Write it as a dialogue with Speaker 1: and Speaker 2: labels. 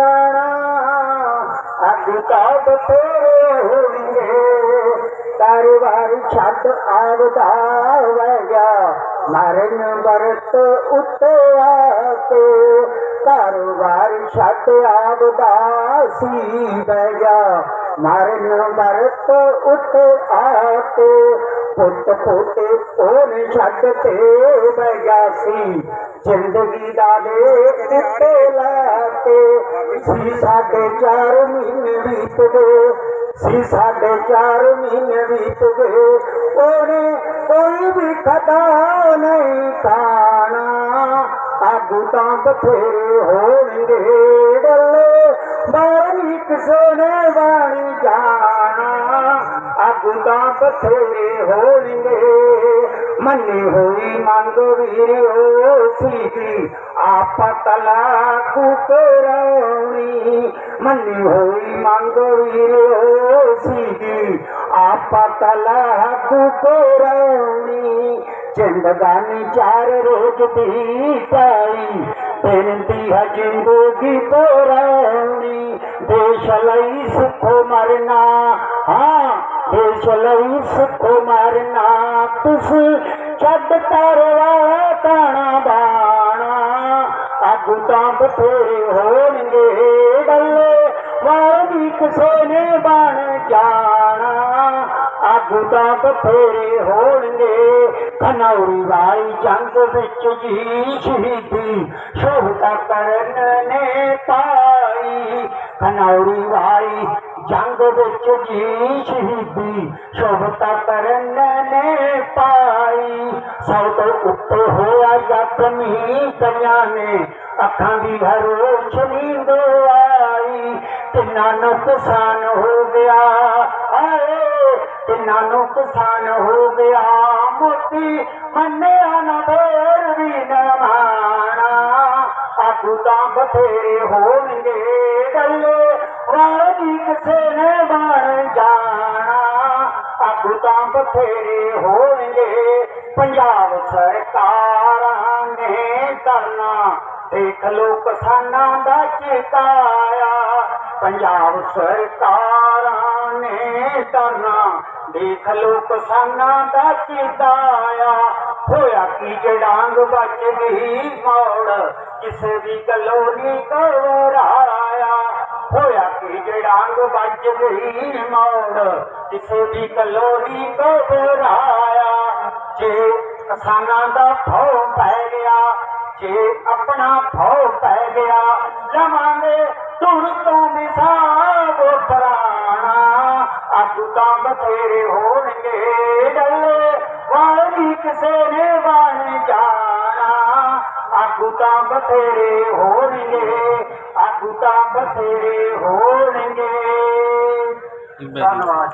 Speaker 1: ਜਾਣਾ। ਅੱਗ ਤਾਂ ਬਤੇਰੇ ਹੋਣਗੇ। ਕਾਰੋਬਾਰ ਛੱਡ ਆਵਦਾ ਵਹਿ ਮਰਨ ਵਰਤ ਉੱਤੇ ਆ ਕਾਰੋਬਾਰ ਛੱਡ ਆਵਦਾ ਸੀ ਬਹਿ ਗਿਆ। ਮਰਨ ਵਰਤ ਉੱਤੇ ਆ ਕੇ ਪੁੱਤ ਪੋਤੇ ਉਹਨੇ ਛੱਡ ਤੇ ਬਹਿ ਗਿਆ ਸੀ? ਜ਼ਿੰਦਗੀ ਦਾ ਦੇ ਉੱਤੇ ਲਾ ਕੇ ਸੀ ਸਾਡੇ ਚਾਰ ਮਹੀਨੇ ਬੀਤ ਗਏ, ਸੀ ਸਾਡੇ ਚਾਰ ਮਹੀਨੇ ਬੀਤ ਗਏ। ਉਹਨੇ ਕੋਈ ਵੀ ਖਤਾ ਨਹੀਂ ਖਾਣਾ, ਆਗੂ ਤਾਂ ਬਥੇਰੇ ਹੋਣਗੇ ਡੱਲੇ ਬਾਣੀ ਕਿਸੇ ਨੇ ਬਾਣੀ ਜਾਣਾ, ਆਗੂ ਤਾਂ ਬਥੇਰੇ ਹੋਣਗੇ। ਮੰਨੀ ਹੋਈ ਮੰਗ ਵੀਰਿਓ પતલા કુકરવણી મને હોય માંગવી રોશી આ પતલા કુકરવણી ચંદગાની ચાર રોજ દીપાઈ પહેરતી હજિંદોગી પોરાવણી દેશ લઈ સુખો મરના હા દેશ લઈ સુખો મરના તુસ છડ તારવા ਆਗੂ ਤਾਂ ਬਥੇਰੇ ਹੋਣਗੇ ਗੱਲੇ ਵਾਰੀ ਕਿਸੇ ਨੇ ਬਣ ਜਾਣਾ ਆਗੂ ਤਾਂ ਬਥੇਰੇ ਹੋਣਗੇ ਖਨੌਰੀ ਵਾਲੀ ਜੰਗ ਵਿੱਚ ਜੀ ਸ਼ਹੀਦੀ ਸ਼ੋਭਾ ਕਰਨ ਨੇ ਪਾਈ ਖਨੌਰੀ ਵਾਲੀ ਜੰਗ ਵਿੱਚ ਜੀ ਸ਼ਹੀਦੀ ਸ਼ੋਭਾ ਕਰਨ ਨੇ ਪਾਈ ਸਭ ਤੋਂ ਉੱਤੇ ਹੋਇਆ ਜ਼ਖਮੀ ਕਈਆਂ ਨੇ। ਅੱਖਾਂ ਦੀ ਹਰ ਰੋਸ਼ਨੀ ਦਵਾਈ ਕਿੰਨਾ ਨੁਕਸਾਨ ਹੋ ਗਿਆ। ਆਏ ਕਿੰਨਾ ਨੁਕਸਾਨ ਹੋ ਗਿਆ। ਮੋਤੀ ਮੰਨਿਆ ਨਾ ਫੇਰ ਵੀ ਨਾ ਮਾਣਾ। ਆਗੂ ਤਾਂ ਬਥੇਰੇ ਹੋਣਗੇ, ਗੱਲੇ ਵਾਰੀ ਕਿਸੇ ਨੇ ਬਣ ਜਾਣਾ। ਆਗੂ ਤਾਂ ਬਥੇਰੇ ਹੋਣਗੇ ਪੰਜਾਬ ਸਰਕਾਰਾਂ ਨੇ ਕਰਨਾ ਦੇਖ ਲੋ ਕਿਸਾਨਾਂ ਦਾ ਚਿਤਾਇਆ ਪੰਜਾਬ ਸਰਕਾਰਾਂ ਨੇ ਕਰਨਾ ਦੇਖ ਲੋ ਕਿਸਾਨਾਂ ਦਾ ਚਿਤਾਇਆ ਹੋਇਆ ਕੀ ਜੜਾਂਗ ਵੱਜ ਗਈ ਮੋੜ, ਕਿਸੇ ਦੀ ਕਲੋਨੀ ਘਬਰਾਇਆ ਹੋਇਆ ਕੀ ਜੜਾਂਗ ਵੱਜ ਗਈ ਮੋੜ, ਕਿਸੇ ਦੀ ਕਲੋਨੀ ਘਬਰਾਇਆ ਜੇ ਕਿਸਾਨਾਂ ਦਾ ਫੌ ਪੈ ਗਿਆ ਜੇ ਆਪਣਾ ਫੌ ਪੈ ਗਿਆ ਲਵਾਂਗੇ ਤੁਰ ਤੋਂ ਵਿਸਾਬ ਪਰਾਣਾ। ਆਗੂ ਤਾਂ ਬਥੇਰੇ ਹੋਣਗੇ ਡੱਲੇ ਵਾਲੀ ਕਿਸੇ ਨੇ ਬਣ ਜਾਣਾ। ਆਗੂ ਤਾਂ ਬਥੇਰੇ ਹੋਣਗੇ ਆਗੂ ਤਾਂ ਬਥੇਰੇ ਹੋਣਗੇ। ਧੰਨਵਾਦ।